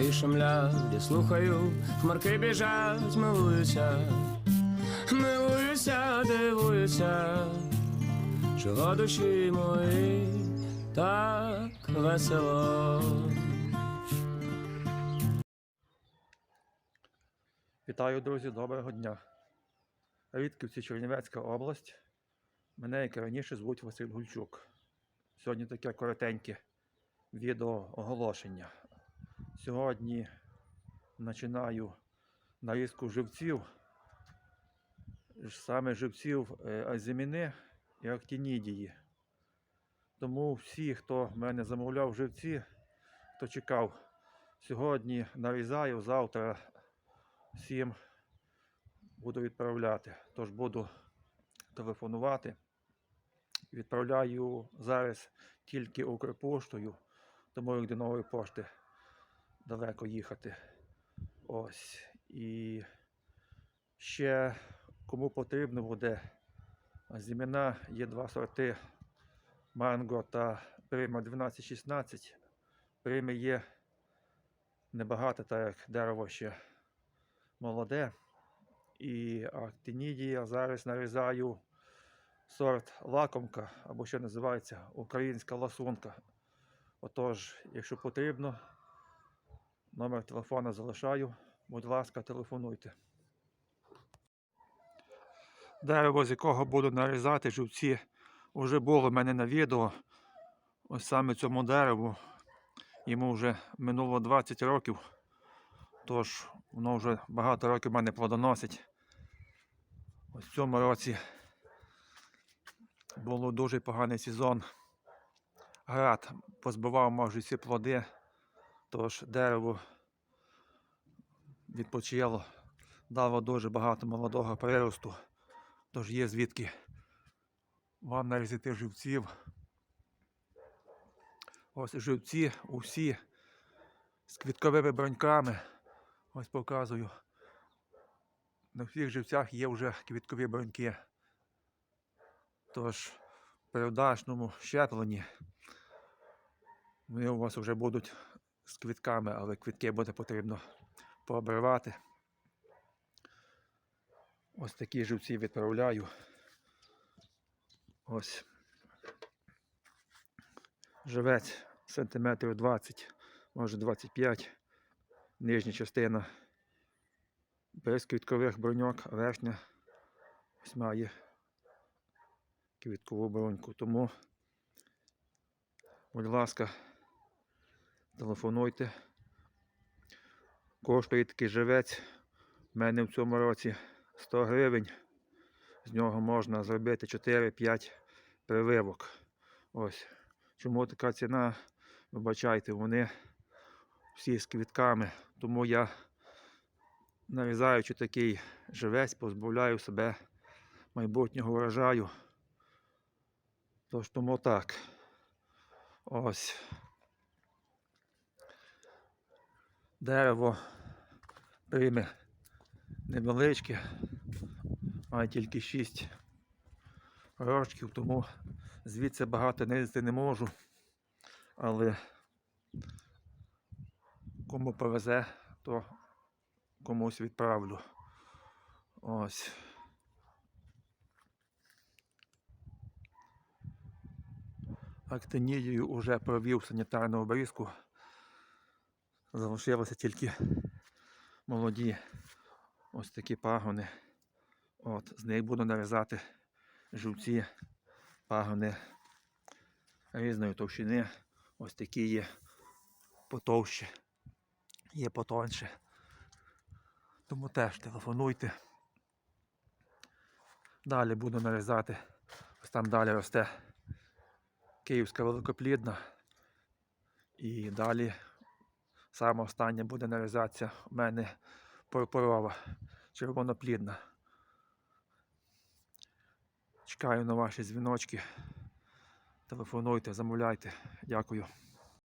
ліси шумлять, я слухаю, хмарки біжать, милуюся, милуюся, дивуюся, чого душі мої так весело. Вітаю, друзі, доброго дня. Рідківці Чернівецька область. Мене, як і раніше, звуть Василь Гульчук. Сьогодні таке коротеньке відео оголошення. Сьогодні починаю нарізку живців, саме живців е, азіміни і актінідії. Тому всі, хто в мене замовляв живці, хто чекав, сьогодні нарізаю, завтра всім буду відправляти. Тож буду телефонувати. Відправляю зараз тільки Укрпоштою, тому як до нової пошти далеко їхати. Ось. І ще кому потрібно буде зімена, є два сорти манго та прима 1216. Прими є небагато, так як дерево ще молоде. І актинідія зараз нарізаю сорт лакомка, або що називається українська ласунка. Отож, якщо потрібно, номер телефона залишаю. Будь ласка, телефонуйте. Дерево, з якого буду нарізати живці, вже було в мене на відео. Ось саме цьому дереву. Йому вже минуло 20 років. Тож воно вже багато років мене плодоносить. Ось в цьому році було дуже поганий сезон. Град позбивав майже всі плоди, тож дерево відпочило, дало дуже багато молодого приросту. Тож є звідки вам нарізати живців. Ось живці усі з квітковими броньками. Ось показую. На всіх живцях є вже квіткові броньки. Тож при удачному щепленні вони у вас вже будуть з квітками, але квітки буде потрібно пообривати. Ось такі живці відправляю. Ось. Живець сантиметрів 20, може 25 нижня частина без квіткових броньок, а верхня ось має квіткову броньку. Тому, будь ласка, телефонуйте. Коштує такий живець. У мене в цьому році 100 гривень. З нього можна зробити 4-5 прививок. Ось. Чому така ціна? Вибачайте, вони всі з квітками. Тому я, нарізаючи такий живець, позбавляю себе майбутнього врожаю. Тож тому так. Ось. Дерево прийме невеличке, має тільки 6 рожків, тому звідси багато нести не можу. Але кому повезе, то комусь відправлю. Ось. Актинідію вже провів санітарну обрізку. Залишилося тільки молоді ось такі пагони. От, з них буду нарізати живці пагони різної товщини. Ось такі є потовще, є потонше. Тому теж телефонуйте. Далі буду нарізати. Ось там далі росте Київська великоплідна. І далі саме останнє буде нарізатися у мене пурпурова, червоноплідна. Чекаю на ваші дзвіночки. Телефонуйте, замовляйте. Дякую.